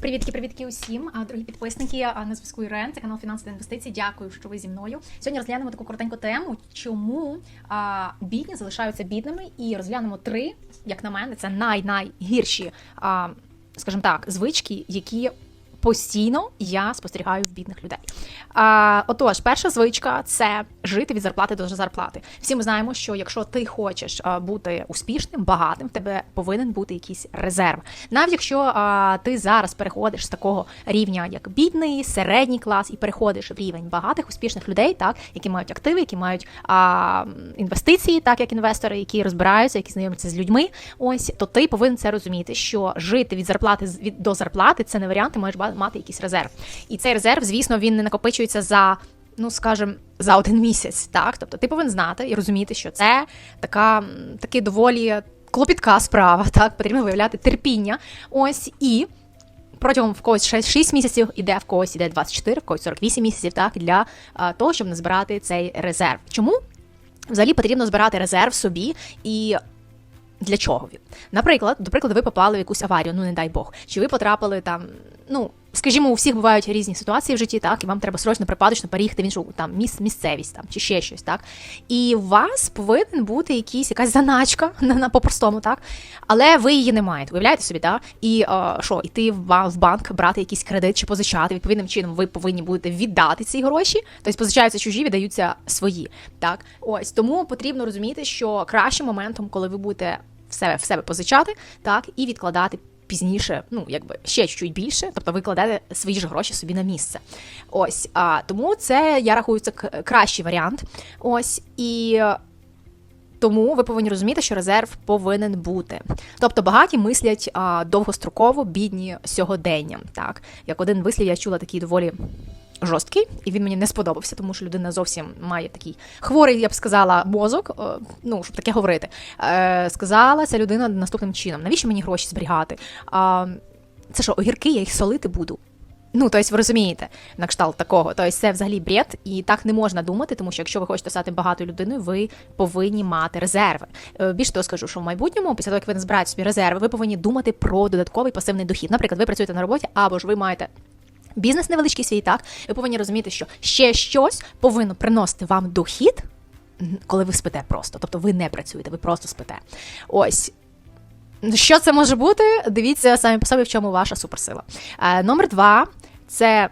Привітки, привітки усім, а, дорогі підписники. На зв'язку Ірен, це канал фінансові інвестиції. Дякую, що ви зі мною. Сьогодні розглянемо таку коротеньку тему, чому а, бідні залишаються бідними, і розглянемо три, як на мене, це най-найгірші, скажімо так, звички, які постійно я спостерігаю в бідних людей. А, отож, перша звичка це жити від зарплати до зарплати. Всі ми знаємо, що якщо ти хочеш бути успішним, багатим, в тебе повинен бути якийсь резерв. Навіть якщо а, ти зараз переходиш з такого рівня, як бідний, середній клас, і переходиш в рівень багатих успішних людей, так які мають активи, які мають а, інвестиції, так як інвестори, які розбираються, які знайомляться з людьми. Ось то ти повинен це розуміти, що жити від зарплати до зарплати це не варіант, ти маєш мати якийсь резерв. І цей резерв, звісно, він не накопичується за. Ну, скажем, за один місяць, так. Тобто ти повинен знати і розуміти, що це така, таки доволі клопітка справа, так, потрібно виявляти терпіння. Ось і протягом в когось 6 місяців іде, в когось іде 24, в когось 48 місяців, так, для а, того, щоб назбирати цей резерв. Чому? Взагалі потрібно збирати резерв собі і. Для чого? Наприклад, до прикладу, ви попали в якусь аварію, ну не дай Бог, чи ви потрапили там, ну скажімо, у всіх бувають різні ситуації в житті, так, і вам треба срочно припадочно переїхати в іншу там міс, місцевість там чи ще щось, так. І у вас повинен бути якийсь якась заначка на, на по-простому, так, але ви її не маєте. Уявляєте собі, так? І е, що, йти в банк, брати якийсь кредит чи позичати. Відповідним чином ви повинні будете віддати ці гроші. Тобто позичаються чужі, віддаються свої. Так, ось тому потрібно розуміти, що кращим моментом, коли ви будете в себе в себе позичати, так і відкладати. Пізніше, ну якби ще чуть більше, тобто ви кладете свої ж гроші собі на місце. Ось а тому це я рахую це кращий варіант. Ось і тому ви повинні розуміти, що резерв повинен бути. Тобто багаті мислять а, довгостроково, бідні сьогодення. Так, як один вислів я чула такий доволі жорсткий, і він мені не сподобався, тому що людина зовсім має такий хворий, я б сказала, мозок. е, Ну, щоб таке говорити. Е, Сказала ця людина наступним чином: навіщо мені гроші зберігати? Це що, огірки, я їх солити буду. Ну, тобто, ви розумієте, на кшталт такого. Тобто, це взагалі бред, і так не можна думати, тому що якщо ви хочете стати багатою людиною, ви повинні мати резерви. Е, Більше того скажу, що в майбутньому, після того, як ви назбираєте собі резерви, ви повинні думати про додатковий пасивний дохід. Наприклад, ви працюєте на роботі, або ж ви маєте. Бізнес невеличкий свій, так ви повинні розуміти, що ще щось повинно приносити вам дохід, коли ви спите просто. Тобто ви не працюєте, ви просто спите. Ось що це може бути? Дивіться самі по собі, в чому ваша суперсила. Е, номер два це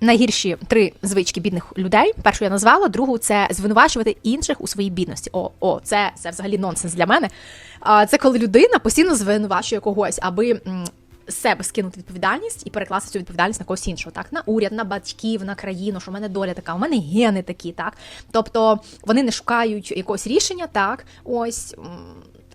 найгірші три звички бідних людей. Першу я назвала, другу це звинувачувати інших у своїй бідності. О, о, це, це взагалі нонсенс для мене. А, це коли людина постійно звинувачує когось, аби. Себе скинути відповідальність і перекласти цю відповідальність на когось іншого, так на уряд, на батьків, на країну, що в мене доля така, у мене гени такі, так. Тобто вони не шукають якогось рішення, так, ось,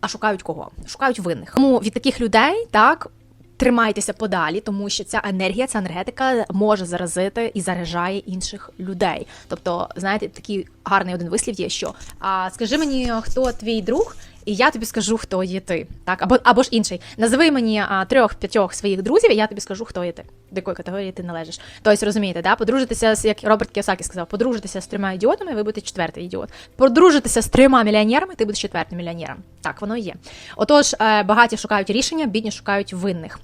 а шукають кого? Шукають винних. Тому від таких людей, так. Тримайтеся подалі, тому що ця енергія, ця енергетика може заразити і заряджає інших людей. Тобто, знаєте, такий гарний один вислів є, що а, скажи мені, хто твій друг, і я тобі скажу, хто є ти. Так, або або ж інший. Назови мені трьох-п'ятьох своїх друзів, і я тобі скажу, хто є ти, до якої категорії ти належиш. Тобто, розумієте, да? подружитися з як Роберт Кіосакі сказав, подружитися з трьома ідіотами, ви будете четвертий ідіот. Подружитися з трьома мільйонерами, ти будеш четвертим мільйонером. Так, воно і є. Отож, е, багаті шукають рішення, бідні шукають винних.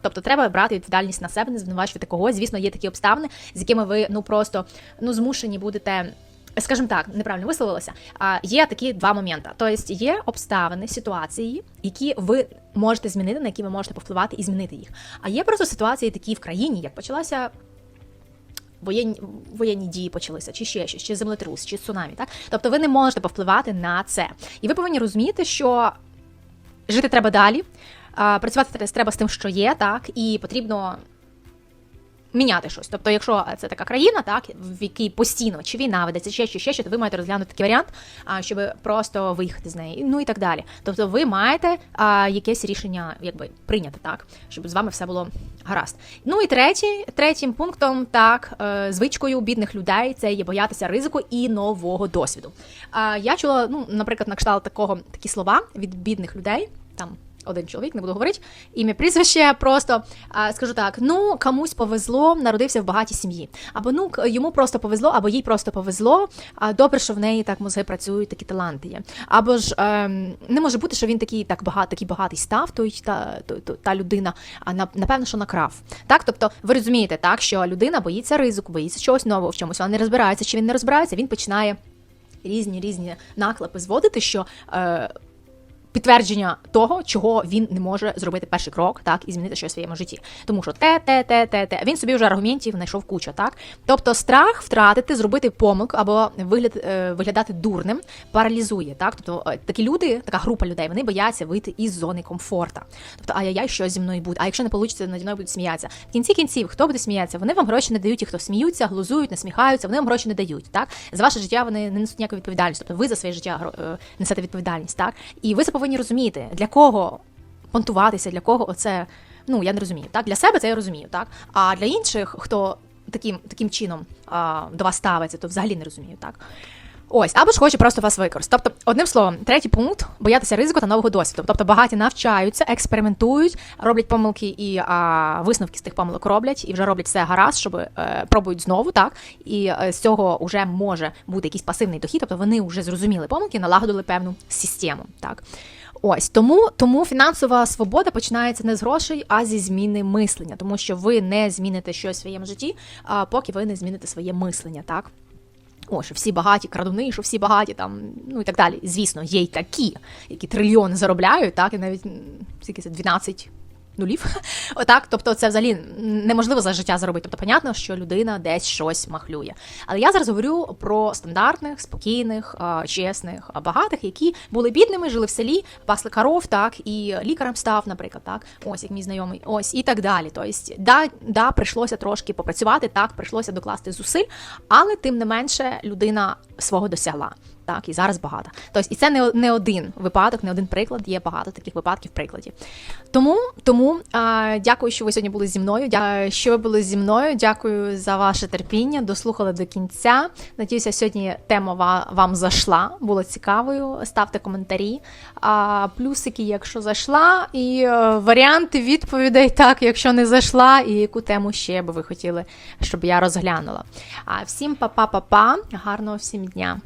Тобто, треба брати відповідальність на себе, не звинувачувати когось. Звісно, є такі обставини, з якими ви ну просто ну змушені будете. Скажімо так, неправильно висловилася. Є такі два моменти. Тобто є обставини, ситуації, які ви можете змінити, на які ви можете повпливати і змінити їх. А є просто ситуації такі в країні, як почалася. Воєнні, воєнні дії почалися, чи ще щось, чи землетрус, чи цунамі. Так? Тобто ви не можете повпливати на це. І ви повинні розуміти, що жити треба далі, працювати треба з тим, що є, так, і потрібно міняти щось. Тобто, якщо це така країна, так в якій постійно чи війна ведеться, ще що, ще що, то ви маєте розглянути такий варіант, а, щоб просто виїхати з неї, ну і так далі. Тобто, ви маєте а, якесь рішення, якби прийняти, так, щоб з вами все було гаразд. Ну і третій, третім пунктом, так, е, звичкою бідних людей це є боятися ризику і нового досвіду. Я чула, ну, наприклад, на кшталт такого такі слова від бідних людей. Там один чоловік, не буду говорити, ім'я прізвище, просто а, скажу так: ну комусь повезло, народився в багатій сім'ї. Або ну йому просто повезло, або їй просто повезло. А добре, що в неї так мозги працюють, такі таланти є. Або ж ем, не може бути, що він такий так багатий, такий багатий став, той та, той- та людина, а на- напевно, що накрав. Так, тобто ви розумієте, так, що людина боїться ризику, боїться чогось нового в чомусь, вона не розбирається, чи він не розбирається, він починає різні різні наклепи зводити, що. Е, підтвердження того, чого він не може зробити перший крок, так і змінити щось в своєму житті. Тому що те, те, те, те, те. Він собі вже аргументів знайшов куча, так. Тобто страх втратити, зробити помилку або вигляд, е, виглядати дурним паралізує. Так, тобто е, такі люди, така група людей, вони бояться вийти із зони комфорта. Тобто, ай-яй-яй, що зі мною буде. А якщо не вийде, наді мною будуть сміятися. В кінці кінців, хто буде сміятися? Вони вам гроші не дають, ті, хто сміються, глузують, насміхаються, вони вам гроші не дають. Так за ваше життя вони не несуть ніякої відповідальності. Тобто ви за своє життя е, несете відповідальність, так і ви це повинні розуміти, для кого понтуватися, для кого оце. Ну я не розумію. Так для себе це я розумію, так а для інших, хто таким таким чином а, до вас ставиться, то взагалі не розумію, так. Ось, або ж хоче просто вас використати. Тобто, одним словом, третій пункт боятися ризику та нового досвіду. Тобто багаті навчаються, експериментують, роблять помилки і а, висновки з тих помилок роблять, і вже роблять все гаразд, щоб е, пробують знову, так і е, з цього вже може бути якийсь пасивний дохід. Тобто вони вже зрозуміли помилки, налагодили певну систему. Так. Ось тому, тому фінансова свобода починається не з грошей, а зі зміни мислення, тому що ви не зміните щось в своєму житті, а поки ви не зміните своє мислення, так. О, що всі багаті крадуни, що всі багаті там, ну і так далі. Звісно, є й такі, які трильйони заробляють, так, і навіть скільки це 12 нулів. Отак, тобто це взагалі неможливо за життя заробити. Тобто, понятно, що людина десь щось махлює. Але я зараз говорю про стандартних, спокійних, чесних, багатих, які були бідними, жили в селі, пасли коров, так, і лікарем став, наприклад, так, ось як мій знайомий, ось і так далі. Тобто, да, да, прийшлося трошки попрацювати, так, прийшлося докласти зусиль, але тим не менше людина свого досягла. Так, і зараз багата. Тобто, і це не, не один випадок, не один приклад, є багато таких випадків прикладів. Тому, тому а, дякую, що ви сьогодні були зі мною. Дякую, що ви були зі мною. Дякую за ваше терпіння. Дослухали до кінця. Надіюся, сьогодні тема вам зайшла, було цікавою. Ставте коментарі. А, плюсики, якщо зайшла, і е, варіанти відповідей, так, якщо не зайшла, і яку тему ще би ви хотіли, щоб я розглянула. А всім па-па-па-па, гарного всім дня.